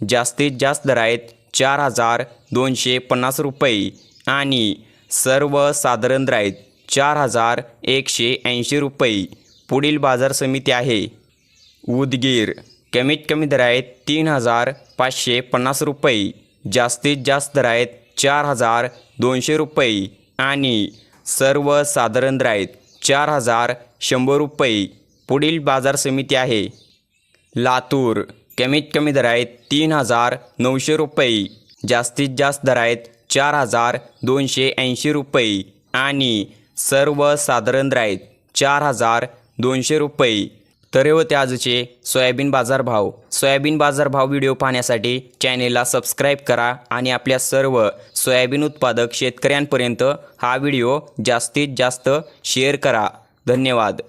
जास्तीत जास्त दर आहेत चार हजार दोनशे पन्नास रुपये आणि सर्वसाधारण दर आहेत चार हजार एकशे ऐंशी रुपये पुढील बाजार समिती आहे. उदगीर कमीत कमी दर आहेत तीन हजार पाचशे पन्नास रुपये जास्तीत जास्त दर आहेत चार हजार दोनशे रुपये आणि सर्वसाधारण दर आहेत चार हजार शंभर रुपये पुढील बाजार समिती आहे. लातूर कमीत कमी दर आहेत तीन हजार नऊशे रुपये जास्तीत जास्त दर आहेत चार हजार दोनशे ऐंशी रुपये आणि सर्वसाधारण दर आहेत चार हजार दोनशे रुपये. तर होते आजचे सोयाबीन बाजारभाव. सोयाबीन बाजारभाव व्हिडिओ पाहण्यासाठी चॅनेलला सबस्क्राईब करा आणि आपल्या सर्व सोयाबीन उत्पादक शेतकऱ्यांपर्यंत हा व्हिडिओ जास्तीत जास्त शेअर करा. धन्यवाद.